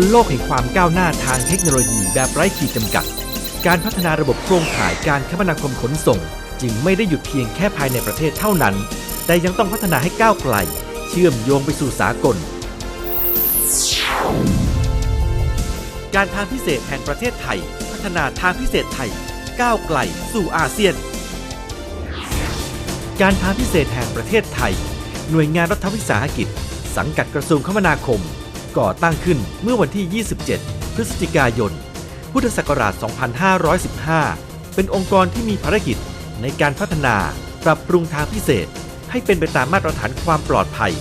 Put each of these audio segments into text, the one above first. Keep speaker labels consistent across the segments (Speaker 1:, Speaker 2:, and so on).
Speaker 1: นโลกแห่งความก้าวหน้าทางเทคโนโลยีแบบไร้ขีดจำกัด การพัฒนาระบบโครงข่ายการคมนาคมขนส่ง จึงไม่ได้หยุดเพียงแค่ภายในประเทศเท่านั้น แต่ยังต้องพัฒนาให้ก้าวไกล เชื่อมโยงไปสู่สากล การทางพิเศษแห่งประเทศไทย พัฒนาทางพิเศษไทย ก้าวไกลสู่อาเซียน การทางพิเศษแห่งประเทศไทย หน่วยงานรัฐวิสาหกิจ สังกัดกระทรวงคมนาคม ก่อตั้งขึ้นเมื่อวันที่ 27 พฤศจิกายน พุทธศักราช 2515 เป็นองค์กรที่มีภารกิจในการพัฒนา ปรับปรุงทางพิเศษ ให้เป็นไปตามมาตรฐานความปลอดภัย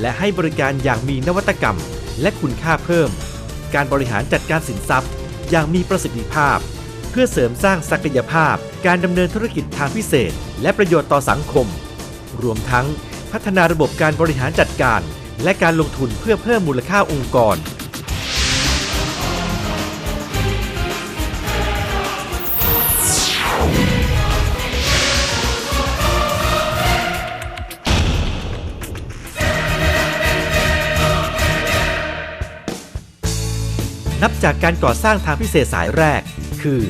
Speaker 1: และให้บริการอย่างมีนวัตกรรม และคุณค่าเพิ่ม การบริหารจัดการสินทรัพย์ อย่างมีประสิทธิภาพ เพื่อเสริมสร้างศักยภาพ การดำเนินธุรกิจทางพิเศษ และประโยชน์ต่อสังคม รวมทั้งพัฒนาระบบการบริหารจัดการ และการลงทุนเพื่อเพิ่มมูลค่าองค์กร นับจากการก่อสร้างทางพิเศษสายแรก คือ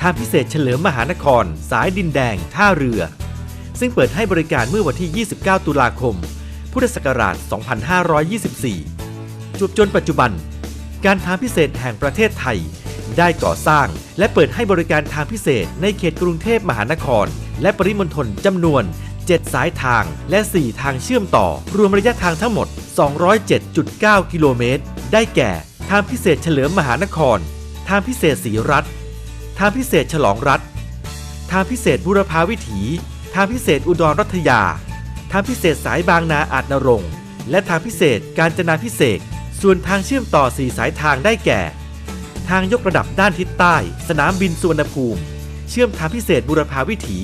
Speaker 1: ทางพิเศษเฉลิมมหานคร สายดินแดง ท่าเรือ ซึ่งเปิดให้บริการเมื่อวันที่ 29 ตุลาคม พุทธศักราช 2524 จวบจนปัจจุบัน การทางพิเศษแห่งประเทศไทย ได้ก่อสร้างและเปิดให้บริการทางพิเศษในเขตกรุงเทพมหานคร และปริมณฑลจำนวน 7 สายทางและ 4 ทางเชื่อมต่อ รวมระยะทางทั้งหมด 207.9 กิโลเมตร ได้แก่ ทางพิเศษเฉลิมมหานคร ทางพิเศษศรีรัฐ ทางพิเศษฉลองรัฐ ทางพิเศษบุรพาวิถี ทางพิเศษอุดรรัฐยา ทางพิเศษสายบางนาอาจนรงค์และทางพิเศษการจนาพิเศษส่วนทางเชื่อมต่อ4สายทางได้แก่ ทางยกระดับด้านทิศใต้ สนามบินสุวรรณภูมิ เชื่อมทางพิเศษบุรพาวิถี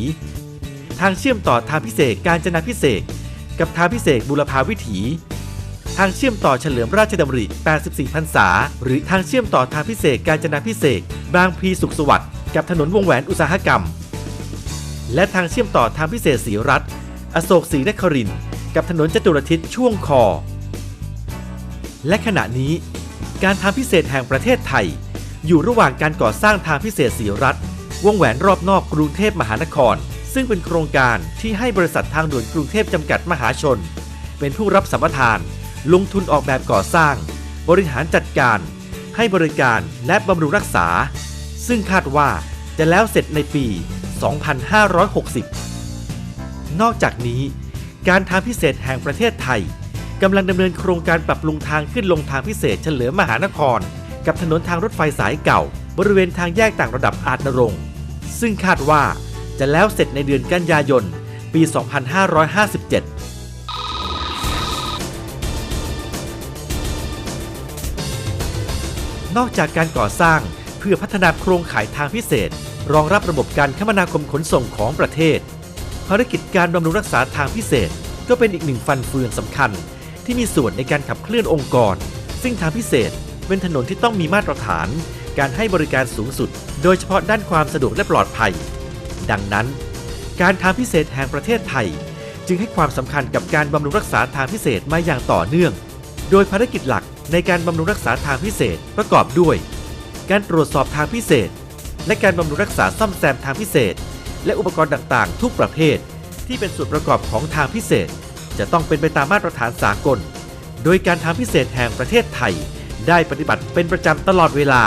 Speaker 1: ทางเชื่อมต่อทางพิเศษการจนาพิเศษกับทางพิเศษบุรพาวิถี ทางเชื่อมต่อเฉลิมราชดำริ 84 พรรษา หรือทางเชื่อมต่อทางพิเศษการจนาพิเศษบางพลีสุขสวัสดิ์กับถนนวงแหวนอุตสาหกรรม และทางเชื่อมต่อทางพิเศษศรีรัฐ อโศกศรีนครินกับถนนจตุรทิศช่วงคอ และขณะนี้ การทางพิเศษแห่งประเทศไทย อยู่ระหว่างการก่อสร้างทางพิเศษศรีรัฐ วงแหวนรอบนอกกรุงเทพมหานคร ซึ่งเป็นโครงการที่ให้บริษัททางด่วนกรุงเทพจำกัดมหาชน เป็นผู้รับสัมปทาน ลงทุนออกแบบก่อสร้าง บริหารจัดการ ให้บริการและบำรุงรักษา ซึ่งคาดว่าจะแล้วเสร็จในปี 2560 นอกจากนี้ การทางพิเศษแห่งประเทศไทยกำลังดำเนินโครงการปรับปรุงทางขึ้นลงทางพิเศษเฉลิมมหานคร กับถนนทางรถไฟสายเก่า บริเวณทางแยกต่างระดับอาจนรงซึ่งคาดว่าจะแล้วเสร็จในเดือนกันยายน ปี 2557นอกจากการก่อสร้างเพื่อพัฒนาโครงข่ายทางพิเศษ รองรับระบบการคมนาคมขนส่งของประเทศ ภารกิจการบำรุงรักษาทางพิเศษ ก็เป็นอีกหนึ่งฟันเฟืองสำคัญ ที่มีส่วนในการขับเคลื่อนองค์กร ซึ่งทางพิเศษเป็นถนนที่ต้องมีมาตรฐาน การให้บริการสูงสุด โดยเฉพาะด้านความสะดวกและปลอดภัย ดังนั้น การทางพิเศษแห่งประเทศไทย จึงให้ความสำคัญกับการบำรุงรักษาทางพิเศษมาอย่างต่อเนื่อง โดยภารกิจหลักในการบำรุงรักษาทางพิเศษประกอบด้วย การตรวจสอบทางพิเศษ และการบำรุงรักษาซ่อมแซมทางพิเศษ และอุปกรณ์ต่างๆ ทุกประเภท ที่เป็นส่วนประกอบของทางพิเศษ จะต้องเป็นไปตามมาตรฐานสากล โดยการทางพิเศษแห่งประเทศไทย ได้ปฏิบัติเป็นประจำตลอดเวลา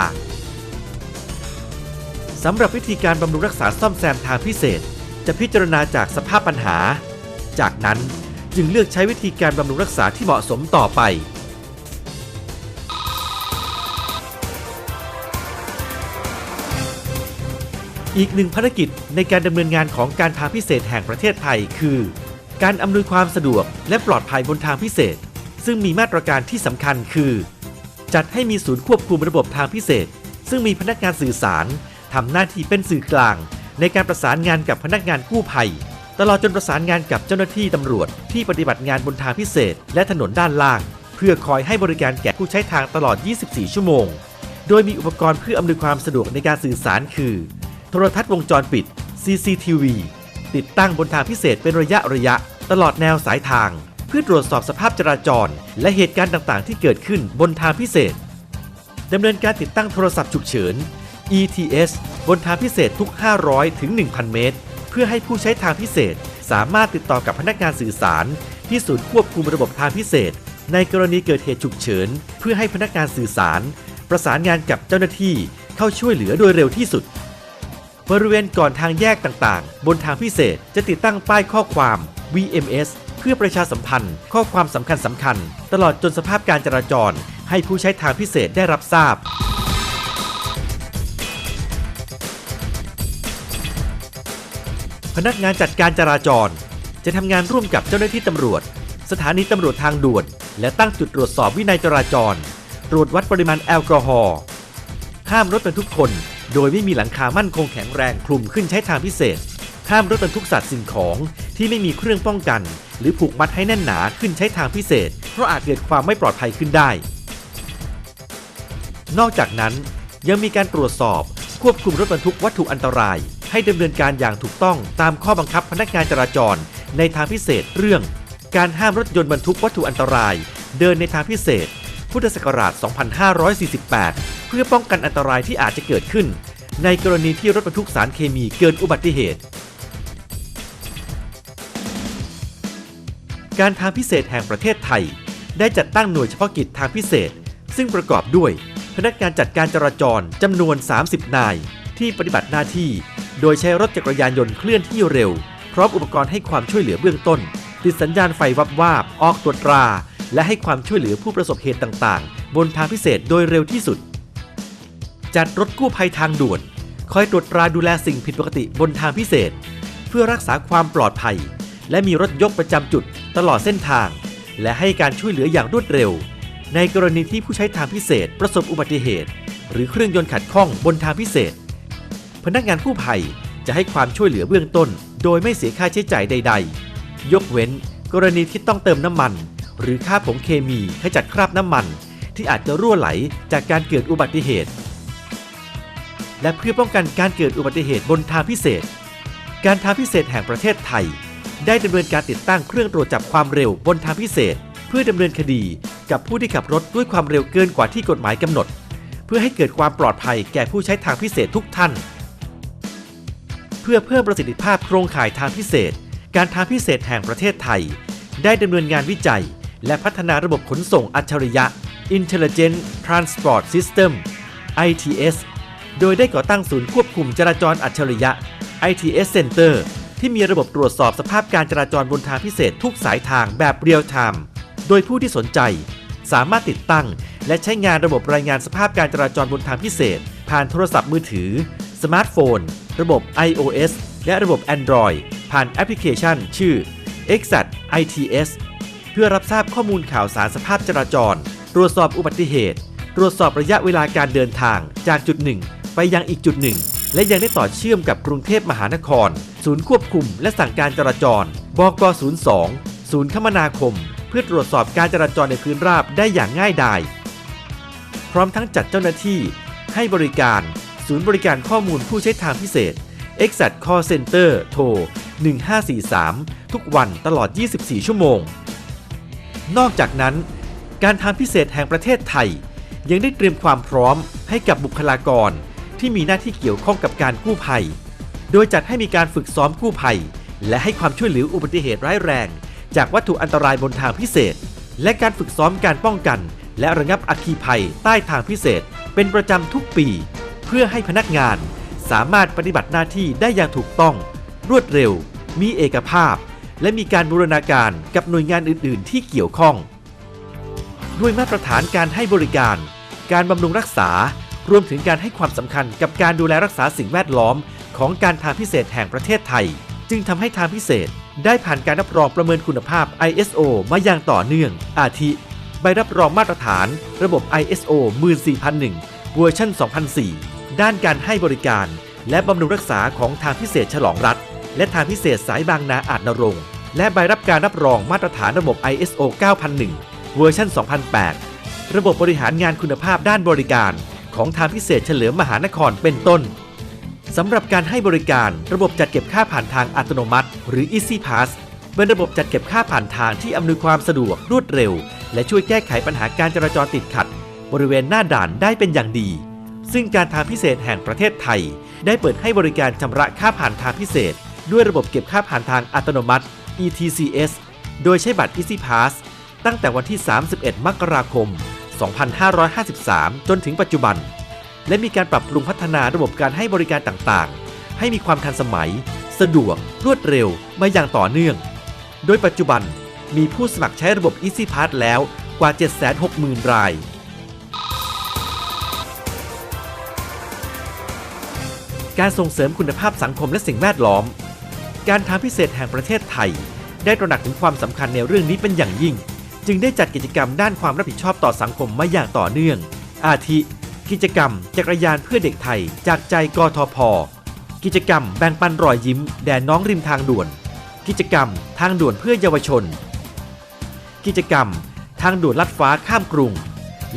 Speaker 1: สำหรับวิธีการบำรุงรักษาซ่อมแซมทางพิเศษ จะพิจารณาจากสภาพปัญหา จากนั้นจึงเลือกใช้วิธีการบำรุงรักษาที่เหมาะสมต่อไป อีกหนึ่งภารกิจในการดำเนินงานของการทางพิเศษแห่งประเทศไทยคือ การอำนวยความสะดวกและปลอดภัยบนทางพิเศษ ซึ่งมีมาตรการที่สำคัญคือ จัดให้มีศูนย์ควบคุมระบบทางพิเศษ ซึ่งมีพนักงานสื่อสารทำหน้าที่เป็นสื่อกลาง ในการประสานงานกับพนักงานกู้ภัย ตลอดจนประสานงานกับเจ้าหน้าที่ตำรวจ ที่ปฏิบัติงานบนทางพิเศษ และถนนด้านล่าง เพื่อคอยให้บริการแก่ผู้ใช้ทางตลอด 24 ชั่วโมง โดยมีอุปกรณ์เพื่ออำนวยความสะดวกในการสื่อสารคือ โทรทัศน์วงจรปิด CCTV ติดตั้งบนทางพิเศษเป็นระยะระยะ ตลอดแนวสายทาง เพื่อตรวจสอบสภาพจราจร และเหตุการณ์ต่างๆ ที่เกิดขึ้นบนทางพิเศษดำเนินการติดตั้งโทรศัพท์ฉุกเฉิน ETS บนทางพิเศษทุก 500 ถึง 1,000 เมตร เพื่อให้ผู้ใช้ทางพิเศษ สามารถติดต่อกับพนักงานสื่อสาร ที่ศูนย์ควบคุมระบบทางพิเศษ ในกรณีเกิดเหตุฉุกเฉิน เพื่อให้พนักงานสื่อสาร ประสานงานกับเจ้าหน้าที่เข้าช่วยเหลือโดยเร็วที่สุด บริเวณก่อนทางแยกต่างๆ บนทางพิเศษจะติดตั้งป้ายข้อความ VMS เพื่อประชาสัมพันธ์ ข้อความสำคัญสำคัญ ตลอดจนสภาพการจราจร ให้ผู้ใช้ทางพิเศษได้รับทราบ พนักงานจัดการจราจร จะทำงานร่วมกับเจ้าหน้าที่ตำรวจ สถานีตำรวจทางด่วน และตั้งจุดตรวจสอบวินัยจราจร ตรวจวัดปริมาณแอลกอฮอล์ห้ามรถบรรทุกคน โดยไม่มีหลังคามั่นคงแข็งแรงคลุมขึ้นใช้ทางพิเศษ ห้ามรถบรรทุกสัตว์สิ่งของที่ไม่มีเครื่องป้องกัน หรือผูกมัดให้แน่นหนาขึ้นใช้ทางพิเศษ เพราะอาจเกิดความไม่ปลอดภัยขึ้นได้ นอกจากนั้นยังมีการตรวจสอบ ควบคุมรถบรรทุกวัตถุอันตราย ให้ดำเนินการอย่างถูกต้องตามข้อบังคับพนักงานจราจร ในทางพิเศษเรื่อง การห้ามรถยนต์บรรทุกวัตถุอันตราย เดินในทางพิเศษ พุทธศักราช 2548 เพื่อป้องกันอันตรายที่อาจจะเกิดขึ้น ในกรณีที่รถบรรทุกสารเคมีเกิดอุบัติเหตุ การทางพิเศษแห่งประเทศไทย ได้จัดตั้งหน่วยเฉพาะกิจทางพิเศษ ซึ่งประกอบด้วยพนักงานจัดการจราจรจำนวน 30 นาย ที่ปฏิบัติหน้าที่ โดยใช้รถจักรยานยนต์เคลื่อนที่เร็ว พร้อมอุปกรณ์ให้ความช่วยเหลือเบื้องต้น ติดสัญญาณไฟวับวาบออกตรวจตรา และให้ความช่วยเหลือผู้ประสบเหตุต่างๆ บนทางพิเศษโดยเร็วที่สุด จัดรถกู้ภัยทางด่วน คอยตรวจตราดูแลสิ่งผิดปกติบนทางพิเศษ เพื่อรักษาความปลอดภัย และมีรถยกประจำจุดตลอดเส้นทาง และให้การช่วยเหลืออย่างรวดเร็ว ในกรณีที่ผู้ใช้ทางพิเศษประสบอุบัติเหตุ หรือเครื่องยนต์ขัดข้องบนทางพิเศษ พนักงานกู้ภัยจะให้ความช่วยเหลือเบื้องต้น โดยไม่เสียค่าใช้จ่ายใด ๆ ยกเว้น กรณีที่ต้องเติมน้ำมัน หรือค่าผงเคมีขจัดคราบน้ำมัน ที่อาจจะรั่วไหลจากการเกิดอุบัติเหตุ และเพื่อป้องกันการเกิดอุบัติเหตุบนทางพิเศษ การทางพิเศษแห่งประเทศไทย ได้ดำเนินการติดตั้งเครื่องตรวจจับความเร็วบนทางพิเศษ เพื่อดำเนินคดีกับผู้ที่ขับรถด้วยความเร็วเกินกว่าที่กฎหมายกำหนด เพื่อให้เกิดความปลอดภัยแก่ผู้ใช้ทางพิเศษทุกท่าน เพื่อเพิ่มประสิทธิภาพโครงข่ายทางพิเศษ การทางพิเศษแห่งประเทศไทย ได้ดำเนินงานวิจัย และพัฒนาระบบขนส่งอัจฉริยะ Intelligent Transport System ITS โดยได้ก่อตั้งศูนย์ควบคุมจราจรอัจฉริยะ ITS Center ที่มีระบบตรวจสอบสภาพการจราจรบนทางพิเศษทุกสายทางแบบเรียลไทม์โดยผู้ที่สนใจ สามารถติดตั้ง และใช้งานระบบรายงานสภาพการจราจรบนทางพิเศษ ผ่านโทรศัพท์มือถือ สมาร์ทโฟน ระบบ iOS และระบบ Android ผ่านแอปพลิเคชัน ชื่อ Exat ITS พื่อรับทราบข้อมูลข่าวสารสภาพจราจร ตรวจสอบอุบัติเหตุ ตรวจสอบระยะเวลาการเดินทางจากจุดหนึ่งไปยังอีกจุดหนึ่ง และยังได้ต่อเชื่อมกับกรุงเทพมหานคร ศูนย์ควบคุม และสั่งการจราจร บก 02 ศูนย์คมนาคม เพื่อตรวจสอบการจราจรในพื้นราบได้อย่างง่ายดาย พร้อมทั้งจัดเจ้าหน้าที่ ให้บริการ ศูนย์บริการข้อมูลผู้ใช้ทางพิเศษ Exact Call Center โทร 1543 ทุกวันตลอด 24 ชั่วโมง นอกจากนั้น การทางพิเศษแห่งประเทศไทย ยังได้เตรียมความพร้อมให้กับบุคลากร ที่มีหน้าที่เกี่ยวข้องกับการกู้ภัย โดยจัดให้มีการฝึกซ้อมกู้ภัย และให้ความช่วยเหลืออุบัติเหตุร้ายแรง จากวัตถุอันตรายบนทางพิเศษ และการฝึกซ้อมการป้องกัน และระงับอัคคีภัยใต้ทางพิเศษ เป็นประจำทุกปี เพื่อให้พนักงาน สามารถปฏิบัติหน้าที่ได้อย่างถูกต้อง รวดเร็ว มีเอกภาพ และมีการบูรณาการกับหน่วยงานอื่น ๆ ที่เกี่ยวข้อง ด้วยมาตรฐานการให้บริการ การบำรุงรักษารวมถึงการให้ความสำคัญกับการดูแลรักษาสิ่งแวดล้อม ของการทางพิเศษแห่งประเทศไทย จึงทำให้ทางพิเศษ ได้ผ่านการรับรองประเมินคุณภาพ ISO มาอย่างต่อเนื่อง อาทิ ใบรับรองมาตรฐาน ระบบ ISO 14001 เวอร์ชัน2004 ด้านการให้บริการ และบำรุงรักษาของทางพิเศษฉลองรัฐ และทางพิเศษสายบางนาอาจนรงและใบรับการรับรองมาตรฐานระบบ ISO 9001 เวอร์ชัน2008 ระบบบริหารงานคุณภาพด้านบริการ ของทางพิเศษเฉลิมมหานครเป็นต้นสำหรับการให้บริการระบบจัดเก็บค่าผ่านทางอัตโนมัติ หรือ Easy Pass เป็นระบบจัดเก็บค่าผ่านทางที่อำนวยความสะดวกรวดเร็ว และช่วยแก้ไขปัญหาการจราจรติดขัด บริเวณหน้าด่านได้เป็นอย่างดี ซึ่งการทางพิเศษแห่งประเทศไทย ได้เปิดให้บริการชำระค่าผ่านทางพิเศษ ด้วยระบบเก็บค่าผ่านทางอัตโนมัติ ETCS โดยใช้บัตร Easy Pass ตั้งแต่วันที่ 31 มกราคม 2553 จนถึงปัจจุบัน และมีการปรับปรุงพัฒนาระบบการให้บริการต่างๆ ให้มีความทันสมัย สะดวก รวดเร็ว มาอย่างต่อเนื่อง โดยปัจจุบันมีผู้สมัครใช้ระบบ Easy Pass แล้วกว่า 760,000 ราย การส่งเสริมคุณภาพสังคมและสิ่งแวดล้อม การทางพิเศษแห่งประเทศไทย ได้ตระหนักถึงความสำคัญในเรื่องนี้เป็นอย่างยิ่ง จึงได้จัดกิจกรรมด้านความรับผิดชอบต่อสังคมมาอย่างต่อเนื่อง อาทิ กิจกรรม จักรยานเพื่อเด็กไทย จากใจกทพ กิจกรรมแบ่งปันรอยยิ้ม แด่น้องริมทางด่วน กิจกรรม ทางด่วนเพื่อเยาวชน กิจกรรม ทางด่วนลัดฟ้าข้ามกรุง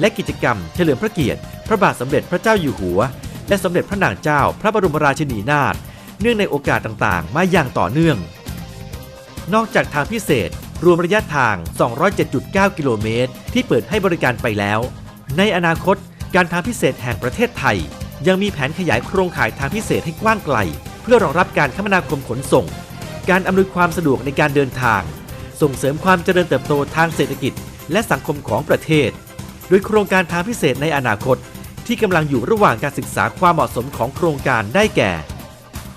Speaker 1: และกิจกรรมเฉลิมพระเกียรติ พระบาทสมเด็จพระเจ้าอยู่หัว และสมเด็จพระนางเจ้า พระบรมราชินีนาถ เนื่องในโอกาสต่างๆ มาอย่างต่อเนื่อง นอกจากทางพิเศษ รวมระยะทาง 207.9 กิโลเมตร ที่เปิดให้บริการไปแล้ว ในอนาคต การทางพิเศษแห่งประเทศไทย ยังมีแผนขยายโครงข่ายทางพิเศษให้กว้างไกล เพื่อรองรับการคมนาคมขนส่ง การอำนวยความสะดวกในการเดินทาง ส่งเสริมความเจริญเติบโตทางเศรษฐกิจ และสังคมของประเทศ โดยโครงการทางพิเศษในอนาคตที่กำลังอยู่ระหว่างการศึกษาความเหมาะสมของโครงการได้แก่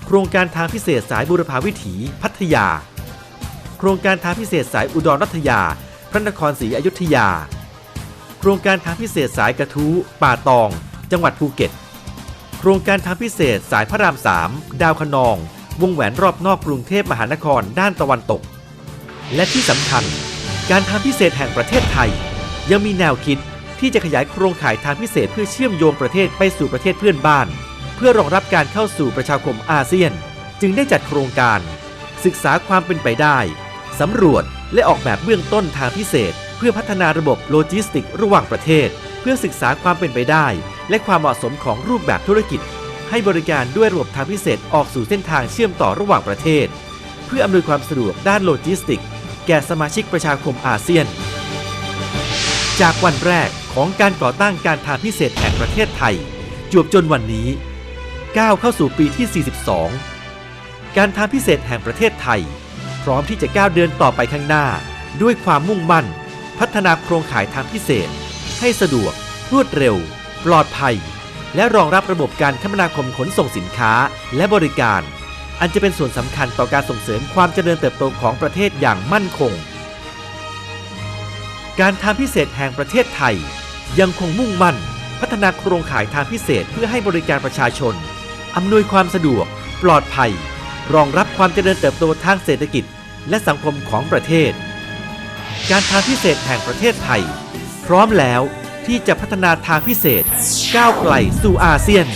Speaker 1: โครงการทางพิเศษสายบุรพาวิถีพัทยา โครงการทางพิเศษสายอุดรรัตยา พระนครศรีอยุธยา โครงการทางพิเศษสายกระทู้ป่าตอง จังหวัดภูเก็ต โครงการทางพิเศษสายพระรามสามดาวคะนอง วงแหวนรอบนอกกรุงเทพมหานครด้านตะวันตก และที่สำคัญ การทางพิเศษแห่งประเทศไทย ยังมีแนวคิดที่จะขยายโครงข่ายทางพิเศษเพื่อเชื่อมโยงประเทศไปสู่ประเทศเพื่อนบ้าน เพื่อรองรับการเข้าสู่ประชาคมอาเซียน จึงได้จัดโครงการ ศึกษาความเป็นไปได้ สำรวจและออกแบบเบื้องต้นทางพิเศษ เพื่อพัฒนาระบบโลจิสติกระหว่างประเทศ เพื่อศึกษาความเป็นไปได้ และความเหมาะสมของรูปแบบธุรกิจ ให้บริการด้วยระบบทางพิเศษออกสู่เส้นทางเชื่อมต่อระหว่างประเทศ เพื่ออำนวยความสะดวกด้านโลจิสติก แก่สมาชิกประชาคมอาเซียน จากวันแรกของการก่อตั้งการทางพิเศษแห่งประเทศไทยจวบจนวันนี้ ก้าวเข้าสู่ปีที่ 42 การทางพิเศษแห่งประเทศไทย พร้อมที่จะก้าวเดินต่อไปข้างหน้า ด้วยความมุ่งมั่น พัฒนาโครงข่ายทางพิเศษ ให้สะดวก รวดเร็ว ปลอดภัย และรองรับระบบการคมนาคมขนส่งสินค้าและบริการ อันจะเป็นส่วนสำคัญต่อการส่งเสริมความเจริญเติบโตของประเทศอย่างมั่นคง การทางพิเศษแห่งประเทศไทย ยังคงมุ่งมั่นพัฒนาโครงข่ายทางพิเศษเพื่อให้บริการประชาชน อำนวยความสะดวก ปลอดภัย รองรับความเจริญเติบโตทางเศรษฐกิจ และสังคมของประเทศ การทางพิเศษแห่งประเทศไทย พร้อมแล้วที่จะพัฒนาทางพิเศษ ก้าวไกลสู่อาเซียน